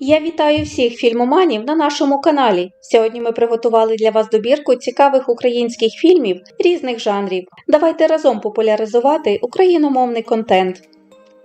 Я вітаю всіх фільмоманів на нашому каналі. Сьогодні ми приготували для вас добірку цікавих українських фільмів різних жанрів. Давайте разом популяризувати україномовний контент.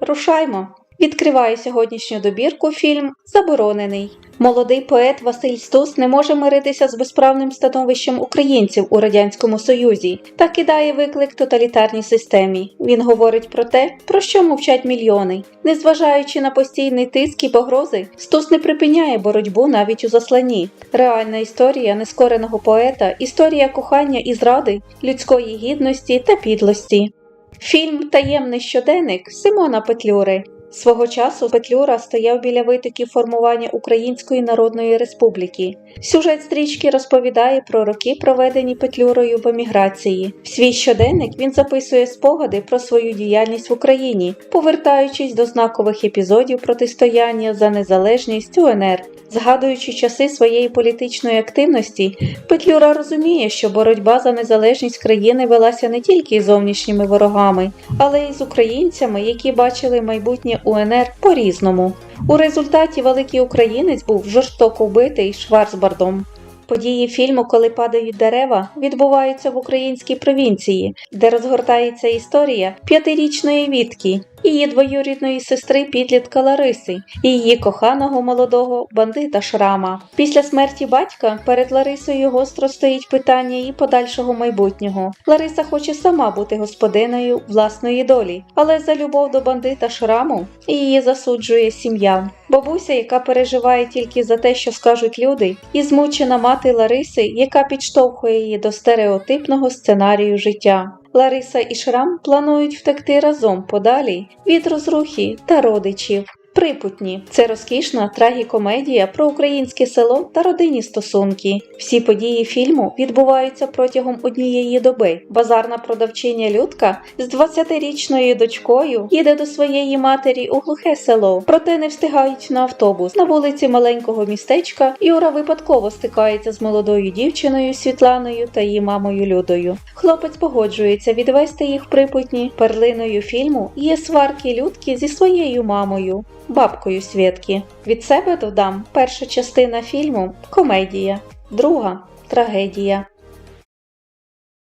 Рушаймо! Відкриваю сьогоднішню добірку фільм Заборонений. Молодий поет Василь Стус не може миритися з безправним становищем українців у Радянському Союзі та кидає виклик тоталітарній системі. Він говорить про те, про що мовчать мільйони. Незважаючи на постійний тиск і погрози, Стус не припиняє боротьбу навіть у засланні. Реальна історія нескореного поета, історія кохання і зради, людської гідності та підлості. Фільм Таємний щоденник Симона Петлюри. Свого часу Петлюра стояв біля витоків формування Української Народної Республіки. Сюжет стрічки розповідає про роки, проведені Петлюрою в еміграції. В свій щоденник він записує спогади про свою діяльність в Україні, повертаючись до знакових епізодів протистояння за незалежність УНР. Згадуючи часи своєї політичної активності, Петлюра розуміє, що боротьба за незалежність країни велася не тільки зовнішніми ворогами, але й з українцями, які бачили майбутнє УНР по-різному. У результаті великий українець був жорстоко вбитий Шварцбардом. Події фільму, коли падають дерева, відбуваються в українській провінції, де розгортається історія п'ятирічної Вітки, її двоюрідної сестри підлітка Лариси і її коханого молодого бандита Шрама. Після смерті батька перед Ларисою гостро стоїть питання її подальшого майбутнього. Лариса хоче сама бути господиною власної долі, але за любов до бандита Шраму її засуджує сім'я. Бабуся, яка переживає тільки за те, що скажуть люди, і змучена мати Лариси, яка підштовхує її до стереотипного сценарію життя. Лариса і Шрам планують втекти разом подалі від розрухи та родичів. Припутні це розкішна трагікомедія про українське село та родинні стосунки. Всі події фільму відбуваються протягом однієї доби. Базарна продавчиня Людка з 20-річною дочкою їде до своєї матері у глухе село, проте не встигають на автобус. На вулиці маленького містечка Юра випадково стикається з молодою дівчиною Світланою та її мамою Людою. Хлопець погоджується відвести їх припутні. Перлиною фільму є сварки Людки зі своєю мамою бабкою Свєтки. Від себе додам перша частина фільму комедія, друга трагедія.